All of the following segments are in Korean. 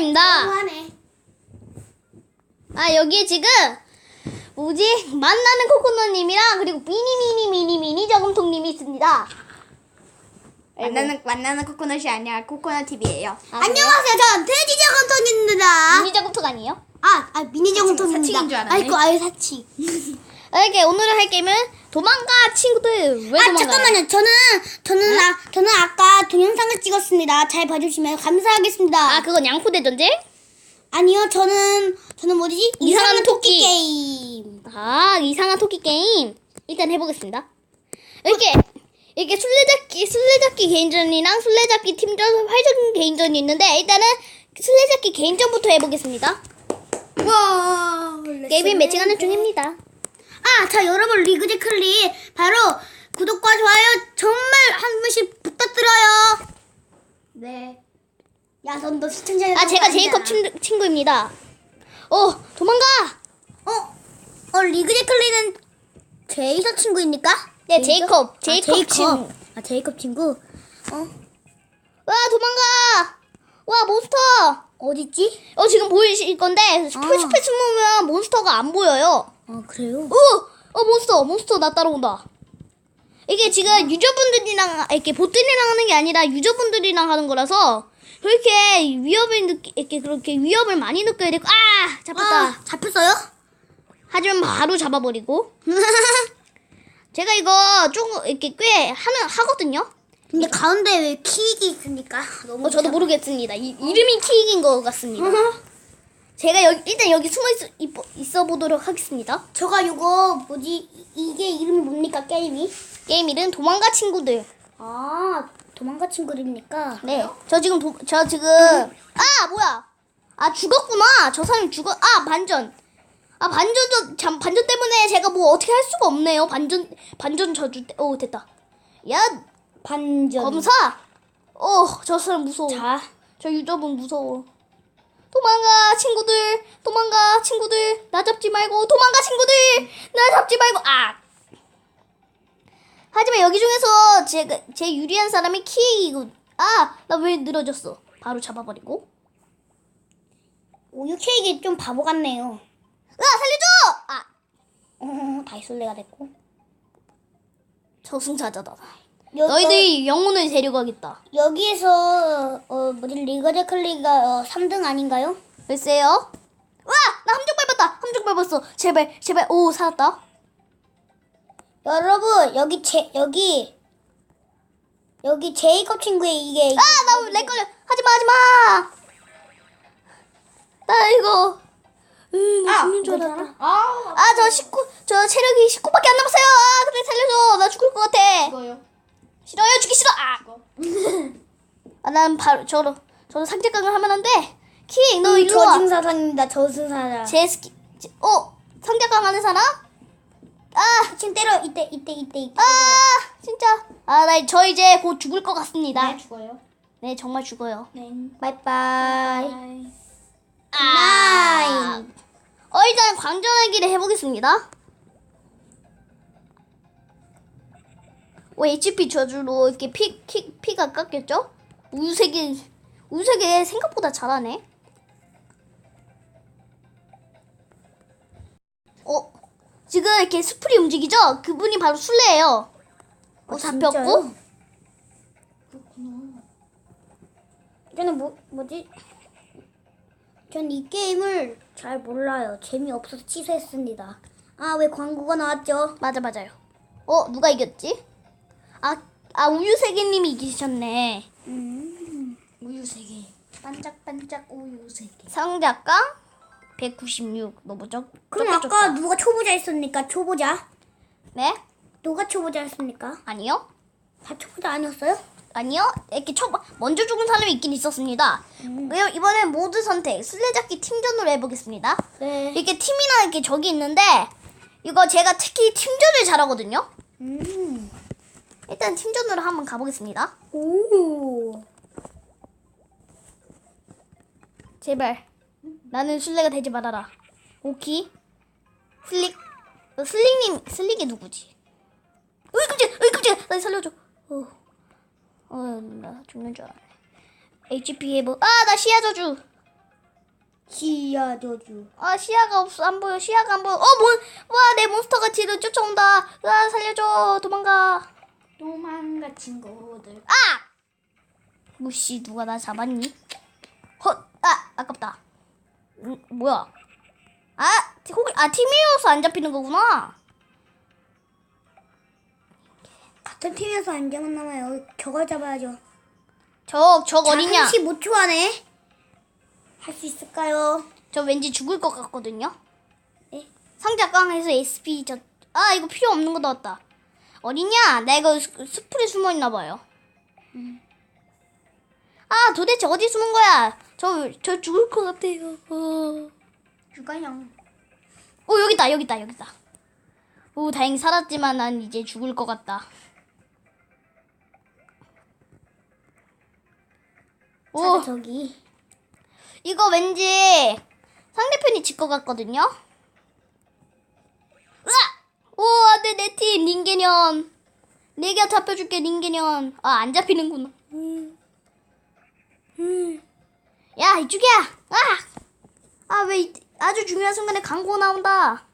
시간입니다. 너무하네. 아 여기에 지금 뭐지 만나는 코코넛님이랑 그리고 미니 미니 미니 미니 저금통님이 있습니다. 만나는 만나는 코코넛이 아니라 코코넛 TV예요. 아, 안녕하세요. 전 돼지 저금통입니다. 미니 저금통 아니에요? 아, 아 미니 저금통입니다. 사칭인 줄 알았네. 아이고, 아유 사치. 이렇게 오늘은 할 게임은 도망가 친구들 왜 아 도망가요? 잠깐만요. 저는 저는 아 저는 아까 동영상을 찍었습니다. 잘 봐주시면 감사하겠습니다. 아 그건 양포대 전쟁? 아니요, 저는 저는 뭐지? 이상한 토끼. 게임. 아 이상한 토끼 게임 일단 해보겠습니다. 이렇게 이렇게 술래잡기 술래잡기 개인전이랑 술래잡기 팀전 활전 개인전이 있는데 일단은 술래잡기 개인전부터 해보겠습니다. 와. 게임 매칭하는 중입니다. 아, 자 여러분 리그제 클릭 바로 구독과 좋아요 정말 한 번씩 부탁드려요. 네. 야선도 시청자 아 제가 제이콥 친, 친구입니다. 어 도망가. 어, 어 리그제 클릭은 제이서 친구입니까? 네 제이콥 제이콥? 제이콥 아. 친구. 아 제이콥 친구. 어 와 도망가. 와 몬스터. 어딨지? 어 지금 보이실 건데 풀스페 숨으면 몬스터가 안 보여요. 어 그래요? 어, 어 몬스터, 몬스터 나 따라온다. 이게 지금 유저분들이랑 이렇게 보트들이랑 하는 게 아니라 유저분들이랑 하는 거라서 그렇게 위협을 느끼 이렇게 그렇게 위협을 많이 느껴야 되고 아 잡혔다. 아 잡혔어요? 하지만 바로 잡아버리고 제가 이거 조금 이렇게 꽤 하는 하거든요. 근데 가운데 왜 키익이 있습니까? 너무 어, 저도 모르겠습니다. 이, 이름이 키익인 것 같습니다. 제가 여기 일단 여기 숨어 있어, 있- 있어 보도록 하겠습니다. 저가 요거 뭐지 이- 이게 이름이 뭡니까 게임이? 게임 이름 도망가 친구들. 아 도망가 친구입니까? 네. 저 지금 도, 저 지금 아 뭐야? 아 죽었구나. 저 사람이 죽었. 아 반전. 아 반전 저 잠, 반전 때문에 제가 뭐 어떻게 할 수가 없네요. 반전 반전 저주 때. 오 됐다. 야 반전. 검사. 어저 사람 무서워. 자 저 유저분 무서워. 도망가 친구들. 도망가 친구들. 나 잡지 말고 도망가 친구들. 나 잡지 말고 아. 하지만 여기 중에서 제가 제 유리한 사람이 키이고 아 나 왜 늘어졌어? 바로 잡아버리고. 우유 케이크 좀 바보 같네요. 으아 살려줘! 아 어 다이솔레가 됐고. 저승사자다. 여, 너희들이 영혼을 데려가겠다. 어, 여기에서 어 뭐지 리거제 클리가 어, 3등 아닌가요? 글쎄요. 와! 나 함정 밟았다. 함정 밟았어. 제발 제발 오 살았다. 여러분 여기 제 여기 여기 제이콥 친구의 이게 아, 나렉 걸려. 하지 마, 하지 마. 나 이거. 으, 나 죽는 줄 알았다. 아, 아, 저 19, 저 체력이 19밖에 안 남았어요. 아, 근데 살려줘. 나 죽을 것 같아. 이거요. 싫어요, 죽기 싫어. 아, 이거. 아, 난 바로 저로, 저로 상대강을 하면 안 돼. 킹, 너 일로 와. 음, 저승사자입니다. 저승사자. 제스키, 제, 어, 상대강 하는 사람? 아, 지금 때려 이때 이때 이때 이때. 아, 진짜. 아, 나 저 이제 곧 죽을 것 같습니다. 네, 죽어요. 네, 정말 죽어요. 네. 바이바이. 바이. 아. 어, 일단 광전하기를 해보겠습니다. HP 저주로 이렇게 피, 피, 피가 깎였죠? 우유색이, 우유색이 생각보다 잘하네. 어, 지금 이렇게 스프리 움직이죠? 그분이 바로 술래예요. 어, 잡혔고. 진짜요? 저는 뭐 뭐지? 전 이 게임을 잘 몰라요. 재미없어서 취소했습니다. 아 왜 광고가 나왔죠? 맞아, 맞아요. 어, 누가 이겼지? 아, 아, 우유세계님이 이기셨네. 우유 세 개. 반짝반짝 우유 세 개. 상자가 196 넘어죠? 그럼 적게 아까 줬다. 누가 초보자 했습니까? 초보자? 네? 누가 초보자 했습니까? 아니요? 다 초보자 아니었어요? 아니요? 이렇게 첫 먼저 죽은 사람이 있긴 있었습니다. 왜요? 이번엔 모두 선택 술래잡기 팀전으로 해보겠습니다. 네. 이렇게 팀이랑 이렇게 적이 있는데 이거 제가 특히 팀전을 잘하거든요. 음. 일단 팀전으로 한번 가보겠습니다. 오. 제발 나는 술래가 되지 말아라. 오키 슬릭 어, 슬릭님 슬릭이 누구지? 으이 깜짝 으이 깜짝 나 살려줘. 어, 어 나 죽는 줄 알았네. HP 해보 아 나 시야 저주 시야 저주. 아 시야가 없어 안 보여 시야가 안 보여 어뭐와내 몬스터가 뒤를 쫓아온다 으아 살려줘 도망가 도망가 친구들. 아 무씨 누가 나 잡았니 헛 아 아깝다 음, 뭐야 아 혹시 아 팀이어서 안 잡히는 거구나 같은 팀에서 안 잡았나봐요. 저걸 잡아야죠. 저 저 어디냐 15초 안에 할 수 있을까요? 저 왠지 죽을 것 같거든요 네. 상자 깡에서 SP 저 아 이거 필요 없는 거 나왔다 어디냐? 스- 숲에 숨어 있나 봐요. 아 도대체 어디 숨은 거야? 저 저 죽을 것 같아요. 어. 죽어요. 오 여기 있다 여기 있다 여기 있다. 오 다행히 살았지만 난 이제 죽을 것 같다. 오. 저기. 이거 왠지 상대편이 질 것 같거든요 오 안 돼 내 팀 닌게년. 내가 잡혀줄게 닌게년. 아 안 잡히는구나. 음. 야 이쪽이야. 아 아왜 아주 중요한 순간에 광고 나온다.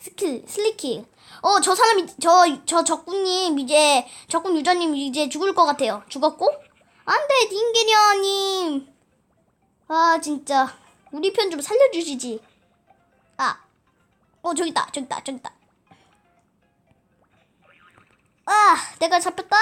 스킬 슬리키. 어저 사람 저저 적군님 이제 적군 유저님 이제 죽을 것 같아요. 죽었고? 안 돼 닌게녀님. 아 진짜. 우리 편 좀 살려주시지. 아 어 저기 있다 저기 있다 저기 있다 아 내가 잡혔다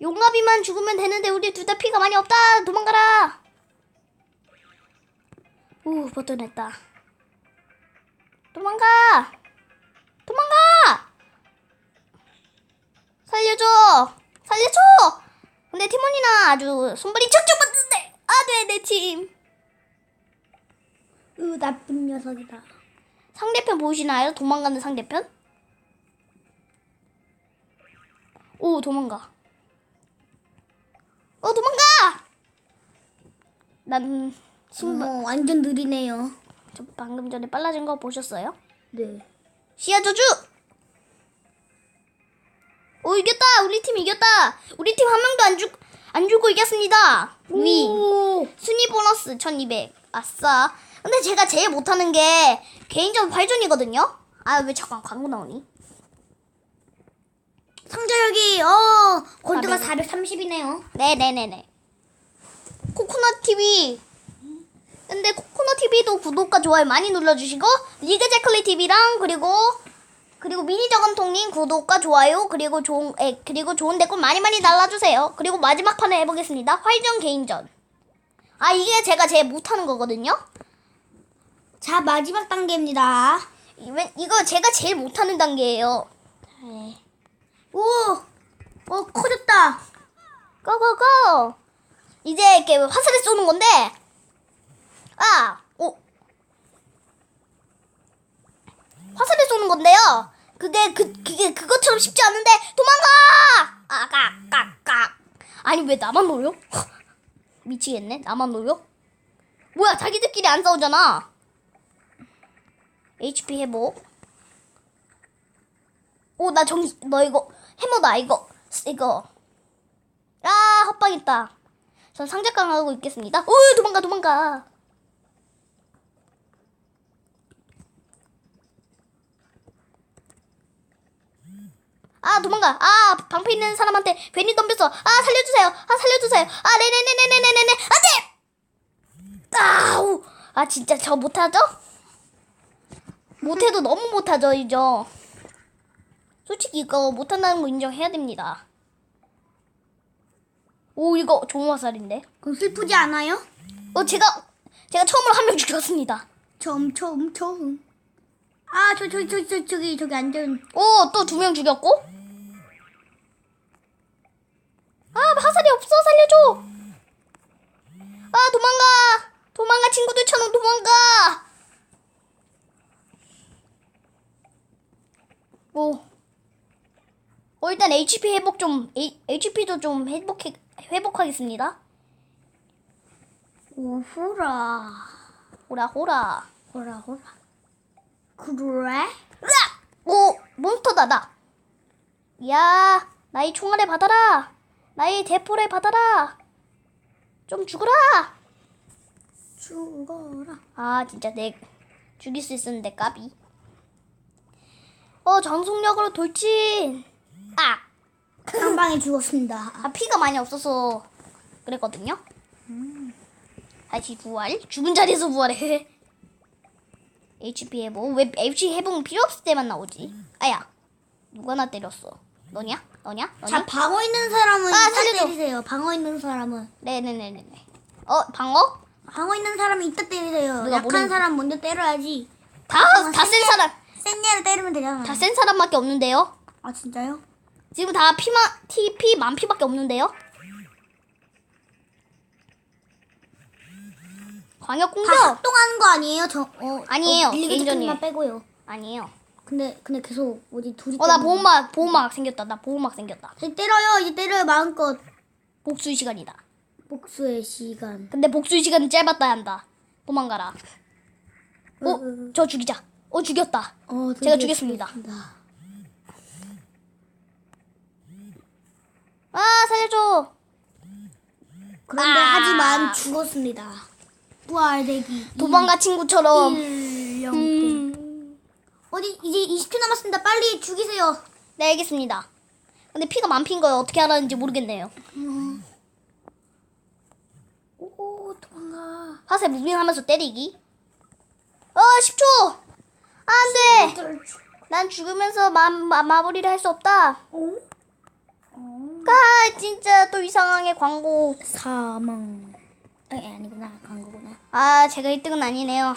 용합이만 죽으면 되는데 우리 둘 다 피가 많이 없다. 도망가라. 오, 버텨냈다. 도망가. 도망가. 살려줘. 살려줘. 근데 팀원이나 아주 손발이 척척 맞는데. 아, 네, 내 팀. 으 나쁜 녀석이다. 상대편 보이시나요? 도망가는 상대편? 오, 도망가. 어, 도망가! 난 신발 어머 완전 느리네요. 저 방금 전에 빨라진 거 보셨어요? 네. 시야 저주! 오 이겼다! 우리 팀 이겼다! 우리 팀 한 명도 안 죽, 안 죽고 이겼습니다! 위 오. 순위 보너스 1200 아싸 근데 제가 제일 못하는 게 개인전 발전이거든요? 아 왜 잠깐 광고 나오니? 상자 여기 어 골드가 400. 430이네요. 네네네네 코코넛 TV 근데 코코넛 TV도 구독과 좋아요 많이 눌러주시고 리그 제클리 TV랑 그리고 그리고 미니 저금통님 구독과 좋아요 그리고 좋은 에, 그리고 좋은 댓글 많이 많이 달아주세요 그리고 마지막 판을 해보겠습니다 활전 개인전 아 이게 제가 제일 못하는 거거든요 자 마지막 단계입니다. 이거 제가 제일 못하는 단계예요 네. 오, 어 커졌다. 고고고 이제 이렇게 화살을 쏘는 건데 아, 오 화살을 쏘는 건데요. 그게 그 그게 그것처럼 쉽지 않은데 도망가! 아까까까 아니 왜 나만 노려? 미치겠네. 나만 노려? 뭐야 자기들끼리 안 싸우잖아. HP 회복. 오 나 정 너 이거 해머다 이거 이거 아 헛방했다. 전 상자깡 하고 있겠습니다. 오 도망가 도망가. 아 도망가. 아 방패 있는 사람한테 괜히 덤볐어. 아 살려주세요. 아 살려주세요. 아 네네네네네네네 안돼. 아우 아 진짜 저 못하죠? 못해도 너무 못하죠 이죠. 솔직히 이거 못한다는 거 인정해야 됩니다. 오 이거 좋은 화살인데. 그럼 슬프지 않아요? 어 제가 제가 처음으로 한 명 죽였습니다. 처음 처음 처음. 아 저 저저저 저기 저기 앉은. 오또 두 명 죽였고. 아 화살이 없어 살려줘. 아 도망가 도망가 친구들처럼 도망가. 오. 어 일단 HP 회복 좀 HP도 좀 회복해 회복하겠습니다. 오호라. 호라 호라. 호라 호라. 그래? 으악! 오 몬스터다 나. 야 나의 총알을 받아라. 나의 대포를 받아라. 좀 죽어라. 죽어라. 아 진짜 내 죽일 수 있었는데 까비. 어 전속력으로 돌진. 아, 한 방에 죽었습니다. 아 피가 많이 없어서 그랬거든요. 다시 부활. 죽은 자리에서 부활해. HP 회복. 왜 HP 회복은 필요 없을 때만 나오지? 아야, 누가 나 때렸어? 너냐? 너냐? 너냐? 자, 방어 있는 사람은 아, 이따 살려줘. 때리세요. 방어 있는 사람은. 네네네네네. 어 방어? 방어 있는 사람은 이따 때리세요. 누가 약한 모르는- 사람 먼저 때려야지. 다 다 센 사람. 센 애를 때리면 되잖아요. 다 센 사람밖에 없는데요. 아, 진짜요? 지금 다 피만 TP 만 피밖에 없는데요. 광역 다 공격 합동하는 거 아니에요? 저, 어, 아니에요. 어, 개인전이에요. 빼고요. 아니에요. 근데, 근데 계속 뭐지, 둘이. 어 나 보호막 보호막 생겼다. 나 보호막 생겼다. 거. 이제 때려요. 이제 때려요. 마음껏. 복수 시간이다. 복수의 시간. 근데 복수 시간은 짧았다 한다. 도망가라. 어, 저 죽이자. 어 죽였다. 어, 제가 죽였습니다. 죽였습니다. 아 살려줘. 그런데 아. 하지만 죽었습니다. 부활대기. 도망가 친구처럼. 1, 0. 음. 어디 이제 20초 남았습니다. 빨리 죽이세요. 네 알겠습니다. 근데 피가 만피인 거예요. 어떻게 알았는지 모르겠네요. 오 도망가. 화살 무빙하면서 때리기. 어 10초. 안돼. 난 죽으면서 마, 마, 마무리를 할 수 없다. 오? 아 진짜 또 이상하게 광고. 사망. 아니 아니구나 광고구나. 아 제가 1등은 아니네요.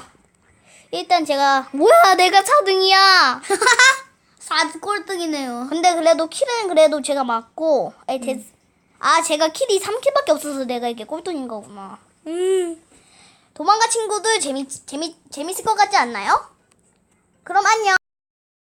일단 제가 뭐야 내가 4등이야. 4 꼴등이네요. 근데 그래도 킬은 그래도 제가 맞고 아니, 제, 아 제가 킬이 3킬밖에 없어서 내가 이게 꼴등인 거구나. 음. 도망가 친구들 재미 재미 재밌을 것 같지 않나요? 그럼 안녕.